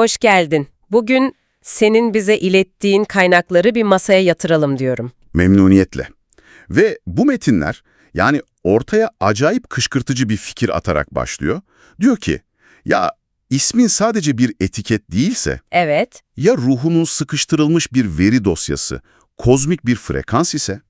Hoş geldin. Bugün senin bize ilettiğin kaynakları bir masaya yatıralım diyorum. Memnuniyetle. Ve bu metinler yani ortaya acayip kışkırtıcı bir fikir atarak başlıyor. Diyor ki ya ismin sadece bir etiket değilse Evet, ya ruhunun sıkıştırılmış bir veri dosyası, kozmik bir frekans ise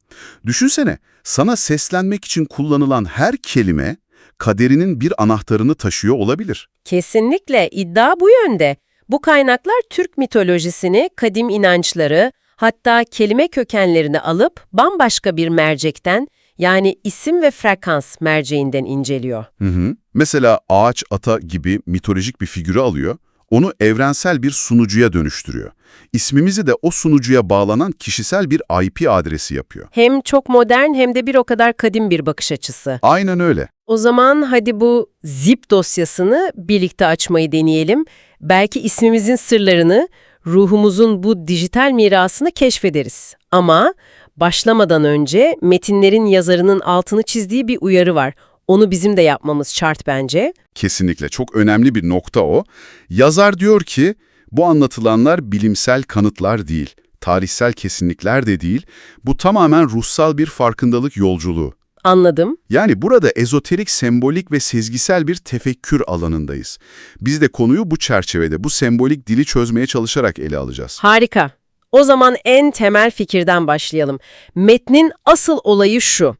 düşünsene sana seslenmek için kullanılan her kelime kaderinin bir anahtarını taşıyor olabilir. kesinlikle iddia bu yönde. Bu kaynaklar Türk mitolojisini, kadim inançları, hatta kelime kökenlerini alıp bambaşka bir mercekten yani isim ve frekans merceğinden inceliyor. Hı hı. Mesela ağaç ata gibi mitolojik bir figürü alıyor, onu evrensel bir sunucuya dönüştürüyor. İsmimizi de o sunucuya bağlanan kişisel bir IP adresi yapıyor. Hem çok modern hem de bir o kadar kadim bir bakış açısı. Aynen öyle. O zaman hadi bu zip dosyasını birlikte açmayı deneyelim. Belki ismimizin sırlarını, ruhumuzun bu dijital mirasını keşfederiz. Ama başlamadan önce metinlerin yazarının altını çizdiği bir uyarı var. Onu bizim de yapmamız şart bence. Kesinlikle çok önemli bir nokta o. Yazar diyor ki bu anlatılanlar bilimsel kanıtlar değil, tarihsel kesinlikler de değil, bu tamamen ruhsal bir farkındalık yolculuğu. Anladım. Yani burada ezoterik, sembolik ve sezgisel bir tefekkür alanındayız. Biz de konuyu bu çerçevede, bu sembolik dili çözmeye çalışarak ele alacağız. Harika. O zaman en temel fikirden başlayalım. Metnin asıl olayı şu.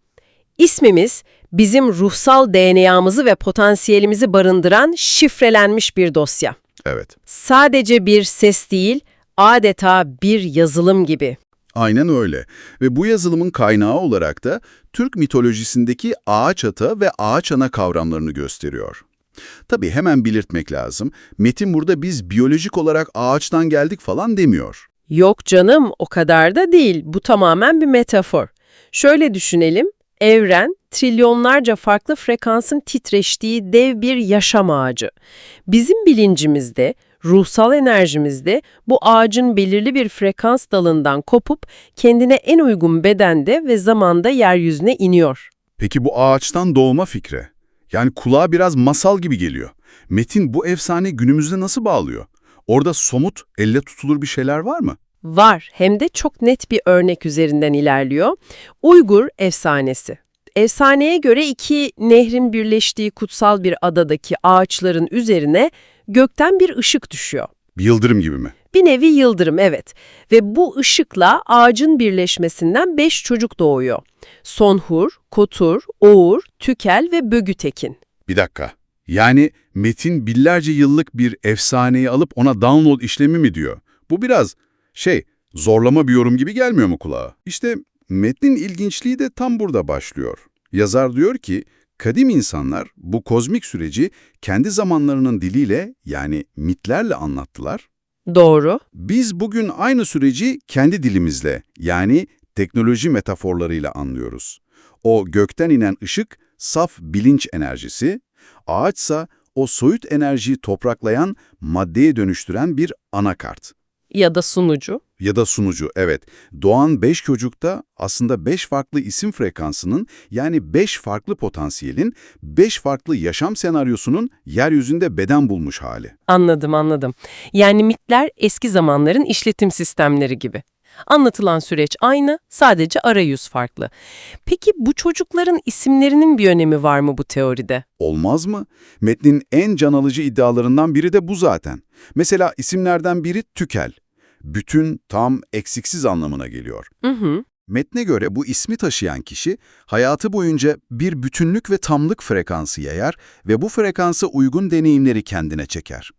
İsmimiz bizim ruhsal DNA'mızı ve potansiyelimizi barındıran şifrelenmiş bir dosya. Evet, Sadece bir ses değil, adeta bir yazılım gibi. Aynen öyle. Ve bu yazılımın kaynağı olarak da Türk mitolojisindeki ağaç ata ve ağaç ana kavramlarını gösteriyor. Tabii hemen belirtmek lazım, metin burada biz biyolojik olarak ağaçtan geldik falan demiyor. Yok canım, o kadar da değil. Bu tamamen bir metafor. Şöyle düşünelim, evren, trilyonlarca farklı frekansın titreştiği dev bir yaşam ağacı. Bizim bilincimizde, ruhsal enerjimizde bu ağacın belirli bir frekans dalından kopup kendine en uygun bedende ve zamanda yeryüzüne iniyor. Peki bu ağaçtan doğma fikri? Yani kulağa biraz masal gibi geliyor. Metin bu efsane günümüzde nasıl bağlıyor? Orada somut, elle tutulur bir şeyler var mı? Var, hem de çok net bir örnek üzerinden ilerliyor. Uygur efsanesi. Efsaneye göre iki nehrin birleştiği kutsal bir adadaki ağaçların üzerine gökten bir ışık düşüyor. Bir yıldırım gibi mi? Bir nevi yıldırım evet. Ve bu ışıkla ağacın birleşmesinden beş çocuk doğuyor. Sonhur, Kotur, Oğur, Tükel ve Bögütekin. Bir dakika. Yani Metin binlerce yıllık bir efsaneyi alıp ona download işlemi mi diyor? Bu biraz şey, zorlama bir yorum gibi gelmiyor mu kulağa? İşte metnin ilginçliği de tam burada başlıyor. Yazar diyor ki, kadim insanlar bu kozmik süreci kendi zamanlarının diliyle yani mitlerle anlattılar. Doğru. Biz bugün aynı süreci kendi dilimizle yani teknoloji metaforlarıyla anlıyoruz. O gökten inen ışık saf bilinç enerjisi, ağaçsa o soyut enerjiyi topraklayan, maddeye dönüştüren bir anakart. Ya da sunucu. Ya da sunucu, evet. Doğan 5 çocukta aslında 5 farklı isim frekansının yani 5 farklı potansiyelin, 5 farklı yaşam senaryosunun yeryüzünde beden bulmuş hali. Anladım, anladım. Yani mitler eski zamanların işletim sistemleri gibi. Anlatılan süreç aynı, sadece arayüz farklı. Peki bu çocukların isimlerinin bir önemi var mı bu teoride? Olmaz mı? Metnin en can alıcı iddialarından biri de bu zaten. Mesela isimlerden biri tükel. Bütün, tam, eksiksiz anlamına geliyor. Hı hı. Metne göre bu ismi taşıyan kişi hayatı boyunca bir bütünlük ve tamlık frekansı yayar ve bu frekansa uygun deneyimleri kendine çeker.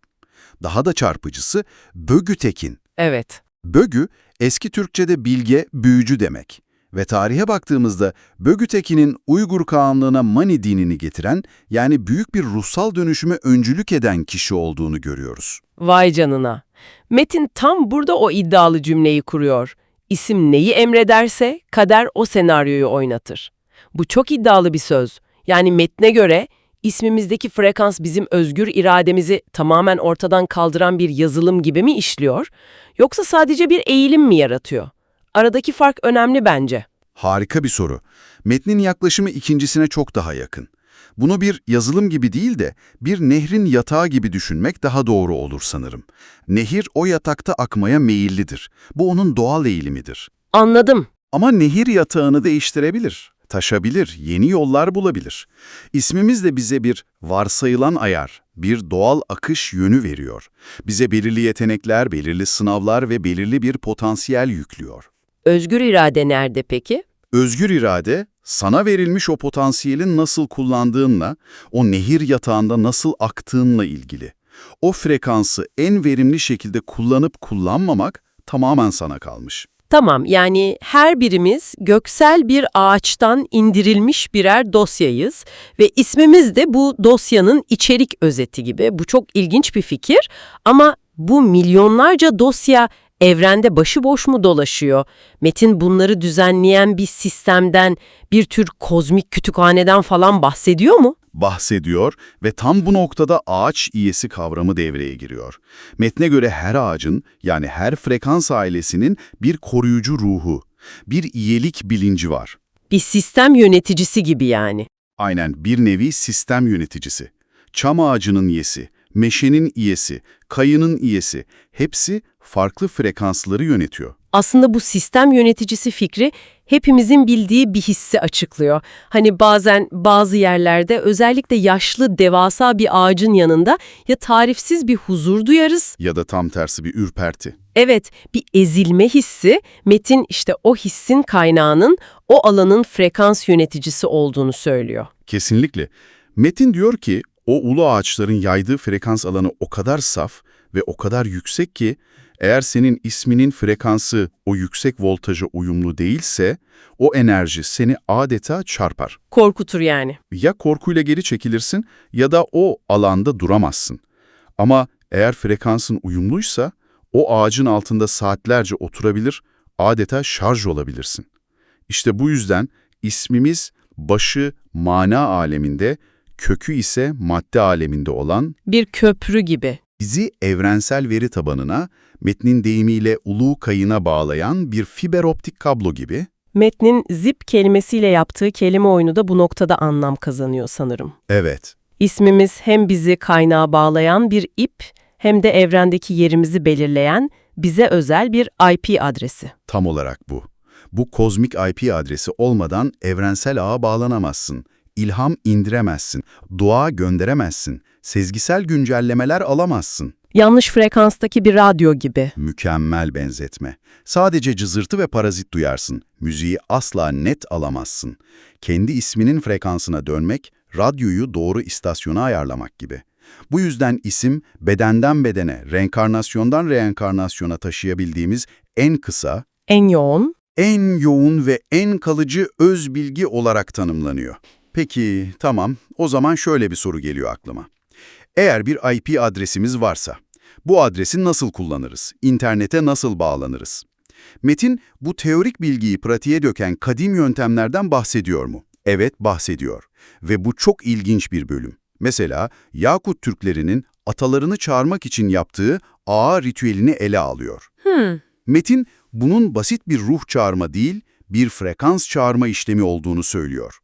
Daha da çarpıcısı Bögütekin. Evet. Bögü, eski Türkçe'de bilge, büyücü demek. Ve tarihe baktığımızda Bögütekin'in Uygur Kağanlığına Mani dinini getiren, yani büyük bir ruhsal dönüşüme öncülük eden kişi olduğunu görüyoruz. Vay canına. Metin tam burada o iddialı cümleyi kuruyor. İsim neyi emrederse kader o senaryoyu oynatır. Bu çok iddialı bir söz. Yani metne göre ismimizdeki frekans bizim özgür irademizi tamamen ortadan kaldıran bir yazılım gibi mi işliyor? Yoksa sadece bir eğilim mi yaratıyor? Aradaki fark önemli bence. Harika bir soru. Metnin yaklaşımı ikincisine çok daha yakın. Bunu bir yazılım gibi değil de bir nehrin yatağı gibi düşünmek daha doğru olur sanırım. Nehir o yatakta akmaya meyillidir. Bu onun doğal eğilimidir. Anladım. Ama nehir yatağını değiştirebilir, taşabilir, yeni yollar bulabilir. İsmimiz de bize bir varsayılan ayar, bir doğal akış yönü veriyor. Bize belirli yetenekler, belirli sınavlar ve belirli bir potansiyel yüklüyor. Özgür irade nerede peki? Özgür irade, sana verilmiş o potansiyelin nasıl kullandığınla, o nehir yatağında nasıl aktığınla ilgili. O frekansı en verimli şekilde kullanıp kullanmamak tamamen sana kalmış. Tamam, yani her birimiz göksel bir ağaçtan indirilmiş birer dosyayız ve ismimiz de bu dosyanın içerik özeti gibi. Bu çok ilginç bir fikir ama bu milyonlarca dosya evrende başıboş mu dolaşıyor? Metin bunları düzenleyen bir sistemden, bir tür kozmik kütüphaneden falan bahsediyor mu? bahsediyor ve tam bu noktada ağaç iyesi kavramı devreye giriyor. Metne göre her ağacın yani her frekans ailesinin bir koruyucu ruhu, bir iyilik bilinci var. Bir sistem yöneticisi gibi yani. Aynen bir nevi sistem yöneticisi. Çam ağacının iyesi, meşenin iyesi, kayının iyesi hepsi farklı frekansları yönetiyor. Aslında bu sistem yöneticisi fikri hepimizin bildiği bir hissi açıklıyor. Hani bazen bazı yerlerde özellikle yaşlı devasa bir ağacın yanında ya tarifsiz bir huzur duyarız. Ya da tam tersi bir ürperti. Evet, bir ezilme hissi, Metin işte o hissin kaynağının o alanın frekans yöneticisi olduğunu söylüyor. Kesinlikle. Metin diyor ki o ulu ağaçların yaydığı frekans alanı o kadar saf ve o kadar yüksek ki eğer senin isminin frekansı o yüksek voltaja uyumlu değilse o enerji seni adeta çarpar. Korkutur yani. Ya korkuyla geri çekilirsin ya da o alanda duramazsın. Ama eğer frekansın uyumluysa o ağacın altında saatlerce oturabilir, adeta şarj olabilirsin. İşte bu yüzden ismimiz başı mana aleminde, kökü ise madde aleminde olan Bir köprü gibi. bizi evrensel veri tabanına, metnin deyimiyle ulu kayına bağlayan bir fiber optik kablo gibi, Metnin zip kelimesiyle yaptığı kelime oyunu da bu noktada anlam kazanıyor sanırım. evet, İsmimiz hem bizi kaynağa bağlayan bir ip hem de evrendeki yerimizi belirleyen bize özel bir IP adresi. tam olarak bu. Bu kozmik IP adresi olmadan evrensel ağa bağlanamazsın, ilham indiremezsin, dua gönderemezsin, sezgisel güncellemeler alamazsın. Yanlış frekanstaki bir radyo gibi. Mükemmel benzetme. Sadece cızırtı ve parazit duyarsın. Müziği asla net alamazsın. Kendi isminin frekansına dönmek, radyoyu doğru istasyona ayarlamak gibi. Bu yüzden isim bedenden bedene, reenkarnasyondan reenkarnasyona taşıyabildiğimiz en kısa, En yoğun, en yoğun ve en kalıcı öz bilgi olarak tanımlanıyor. Peki, tamam. O zaman şöyle bir soru geliyor aklıma. Eğer bir IP adresimiz varsa, bu adresi nasıl kullanırız? İnternete nasıl bağlanırız? Metin, bu teorik bilgiyi pratiğe döken kadim yöntemlerden bahsediyor mu? Evet, bahsediyor. Ve bu çok ilginç bir bölüm. Mesela, Yakut Türklerinin atalarını çağırmak için yaptığı ağa ritüelini ele alıyor. Metin, bunun basit bir ruh çağırma değil, bir frekans çağırma işlemi olduğunu söylüyor.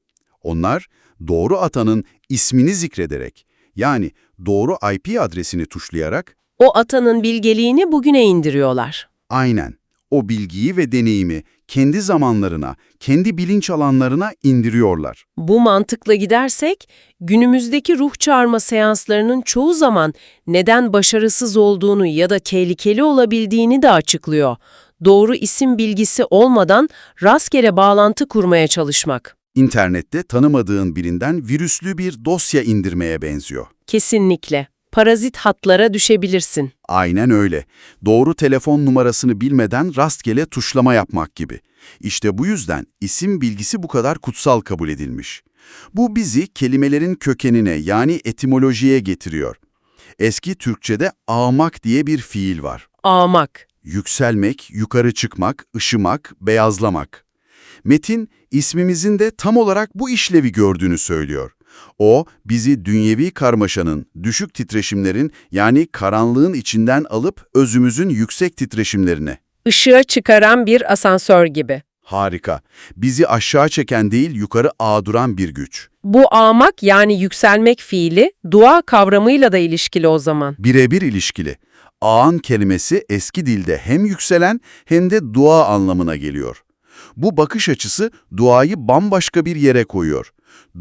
Onlar, doğru atanın ismini zikrederek, yani doğru IP adresini tuşlayarak, o atanın bilgeliğini bugüne indiriyorlar. aynen o bilgiyi ve deneyimi kendi zamanlarına, kendi bilinç alanlarına indiriyorlar. Bu mantıkla gidersek, günümüzdeki ruh çağırma seanslarının çoğu zaman neden başarısız olduğunu ya da tehlikeli olabildiğini de açıklıyor. Doğru isim bilgisi olmadan rastgele bağlantı kurmaya çalışmak. İnternette tanımadığın birinden virüslü bir dosya indirmeye benziyor. Kesinlikle. Parazit hatlara düşebilirsin. Aynen öyle. Doğru telefon numarasını bilmeden rastgele tuşlama yapmak gibi. İşte bu yüzden isim bilgisi bu kadar kutsal kabul edilmiş. Bu bizi kelimelerin kökenine yani etimolojiye getiriyor. Eski Türkçe'de ağmak diye bir fiil var. Ağmak. Yükselmek, yukarı çıkmak, ışımak, beyazlamak. Metin, ismimizin de tam olarak bu işlevi gördüğünü söylüyor. O, bizi dünyevi karmaşanın, düşük titreşimlerin yani karanlığın içinden alıp özümüzün yüksek titreşimlerine. Işığa çıkaran bir asansör gibi. Harika. Bizi aşağı çeken değil, yukarı ağduran bir güç. Bu ağmak yani yükselmek fiili dua kavramıyla da ilişkili o zaman. Birebir ilişkili. Ağan kelimesi eski dilde hem yükselen hem de dua anlamına geliyor. Bu bakış açısı duayı bambaşka bir yere koyuyor.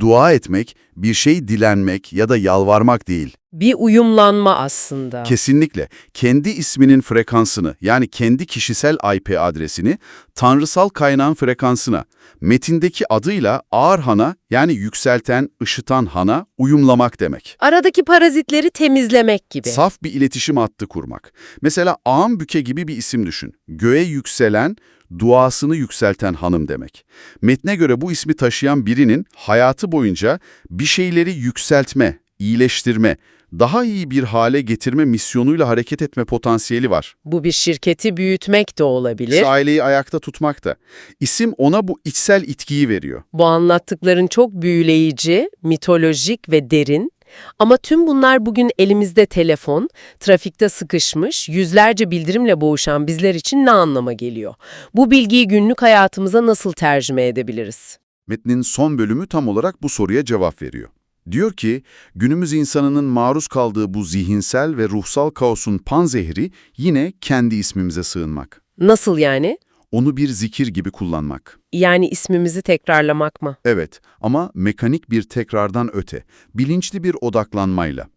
Dua etmek, bir şey dilenmek ya da yalvarmak değil. Bir uyumlanma aslında. Kesinlikle kendi isminin frekansını yani kendi kişisel IP adresini tanrısal kaynağın frekansına, metindeki adıyla ağır hana yani yükselten, ışıtan hana uyumlamak demek. Aradaki parazitleri temizlemek gibi. Saf bir iletişim hattı kurmak. Mesela Ağambüke gibi bir isim düşün. Göğe yükselen, duasını yükselten hanım demek. Metne göre bu ismi taşıyan birinin hayatı boyunca bir şeyleri yükseltme, iyileştirme, daha iyi bir hale getirme misyonuyla hareket etme potansiyeli var. Bu bir şirketi büyütmek de olabilir. Aileyi ayakta tutmak da. İsim ona bu içsel itkiyi veriyor. Bu anlattıkların çok büyüleyici, mitolojik ve derin. Ama tüm bunlar bugün elimizde telefon, trafikte sıkışmış, yüzlerce bildirimle boğuşan bizler için ne anlama geliyor? Bu bilgiyi günlük hayatımıza nasıl tercüme edebiliriz? Metnin son bölümü tam olarak bu soruya cevap veriyor. Diyor ki, günümüz insanının maruz kaldığı bu zihinsel ve ruhsal kaosun panzehri yine kendi ismimize sığınmak. Nasıl yani? Onu bir zikir gibi kullanmak. Yani ismimizi tekrarlamak mı? Evet ama mekanik bir tekrardan öte, bilinçli bir odaklanmayla.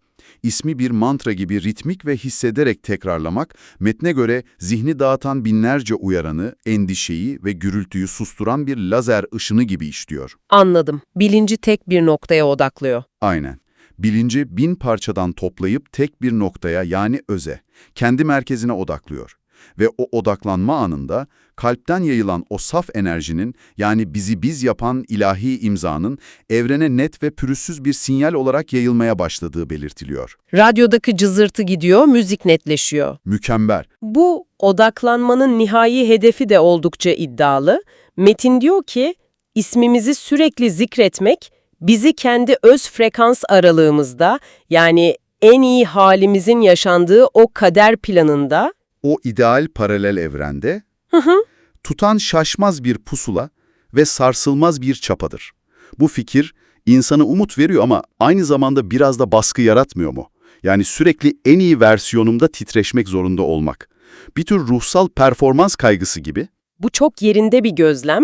İsmi bir mantra gibi ritmik ve hissederek tekrarlamak, metne göre zihni dağıtan binlerce uyaranı, endişeyi ve gürültüyü susturan bir lazer ışını gibi işliyor. Anladım. Bilinci tek bir noktaya odaklıyor. Aynen. Bilinci bin parçadan toplayıp tek bir noktaya yani öze, kendi merkezine odaklıyor. Ve o odaklanma anında kalpten yayılan o saf enerjinin yani bizi biz yapan ilahi imzanın evrene net ve pürüzsüz bir sinyal olarak yayılmaya başladığı belirtiliyor. Radyodaki cızırtı gidiyor, müzik netleşiyor. Mükemmel. Bu odaklanmanın nihai hedefi de oldukça iddialı. Metin diyor ki, ismimizi sürekli zikretmek bizi kendi öz frekans aralığımızda yani en iyi halimizin yaşandığı o kader planında O ideal paralel evrende hı hı, tutan şaşmaz bir pusula ve sarsılmaz bir çapadır. Bu fikir insana umut veriyor ama aynı zamanda biraz da baskı yaratmıyor mu? Yani sürekli en iyi versiyonumda titreşmek zorunda olmak. Bir tür ruhsal performans kaygısı gibi. bu çok yerinde bir gözlem.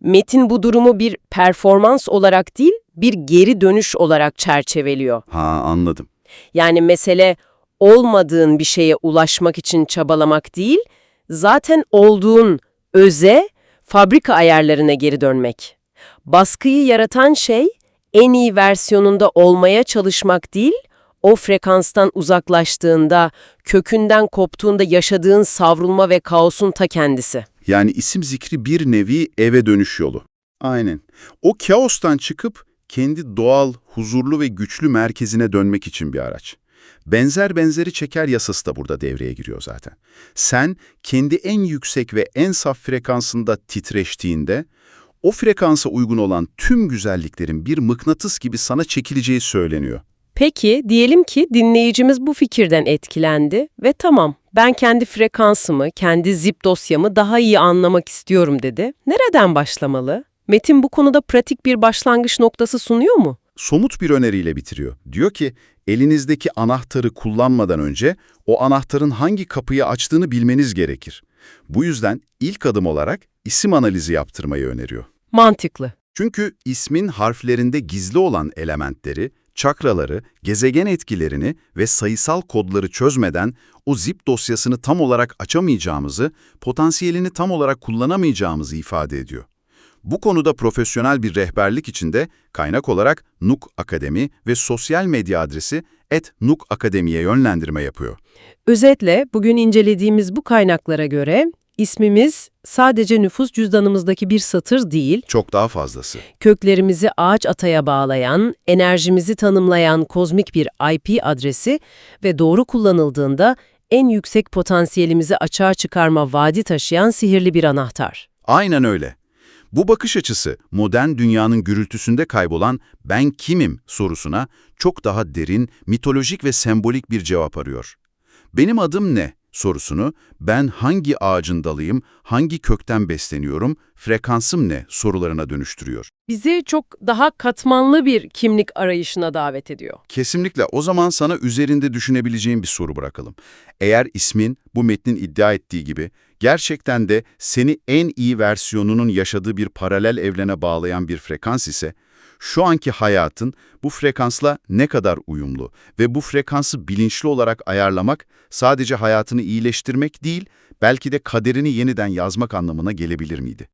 Metin bu durumu bir performans olarak değil, bir geri dönüş olarak çerçeveliyor. Ha anladım. Yani mesele olmadığın bir şeye ulaşmak için çabalamak değil, zaten olduğun öze, fabrika ayarlarına geri dönmek. Baskıyı yaratan şey en iyi versiyonunda olmaya çalışmak değil, o frekanstan uzaklaştığında, kökünden koptuğunda yaşadığın savrulma ve kaosun ta kendisi. Yani isim zikri bir nevi eve dönüş yolu. Aynen. O kaostan çıkıp kendi doğal, huzurlu ve güçlü merkezine dönmek için bir araç. Benzer benzeri çeker yasası da burada devreye giriyor zaten. Sen kendi en yüksek ve en saf frekansında titreştiğinde, o frekansa uygun olan tüm güzelliklerin bir mıknatıs gibi sana çekileceği söyleniyor. Peki, diyelim ki dinleyicimiz bu fikirden etkilendi ve tamam, ben kendi frekansımı, kendi zip dosyamı daha iyi anlamak istiyorum dedi. Nereden başlamalı? Metin bu konuda pratik bir başlangıç noktası sunuyor mu? Somut bir öneriyle bitiriyor. Diyor ki, elinizdeki anahtarı kullanmadan önce o anahtarın hangi kapıyı açtığını bilmeniz gerekir. Bu yüzden ilk adım olarak isim analizi yaptırmayı öneriyor. Mantıklı. Çünkü ismin harflerinde gizli olan elementleri, çakraları, gezegen etkilerini ve sayısal kodları çözmeden o zip dosyasını tam olarak açamayacağımızı, potansiyelini tam olarak kullanamayacağımızı ifade ediyor. Bu konuda profesyonel bir rehberlik içinde kaynak olarak Nuk Akademi ve sosyal medya adresi @nuk akademiye yönlendirme yapıyor. Özetle bugün incelediğimiz bu kaynaklara göre ismimiz sadece nüfus cüzdanımızdaki bir satır değil, Çok daha fazlası. köklerimizi ağaç ataya bağlayan, enerjimizi tanımlayan kozmik bir IP adresi ve doğru kullanıldığında en yüksek potansiyelimizi açığa çıkarma vaadi taşıyan sihirli bir anahtar. Aynen öyle. Bu bakış açısı modern dünyanın gürültüsünde kaybolan ben kimim sorusuna çok daha derin, mitolojik ve sembolik bir cevap arıyor. Benim adım ne sorusunu ben hangi ağacın dalıyım, hangi kökten besleniyorum, frekansım ne sorularına dönüştürüyor. Bizi çok daha katmanlı bir kimlik arayışına davet ediyor. Kesinlikle o zaman sana üzerinde düşünebileceğin bir soru bırakalım. Eğer ismin bu metnin iddia ettiği gibi gerçekten de seni en iyi versiyonunun yaşadığı bir paralel evrene bağlayan bir frekans ise, şu anki hayatın bu frekansla ne kadar uyumlu ve bu frekansı bilinçli olarak ayarlamak sadece hayatını iyileştirmek değil, belki de kaderini yeniden yazmak anlamına gelebilir miydi?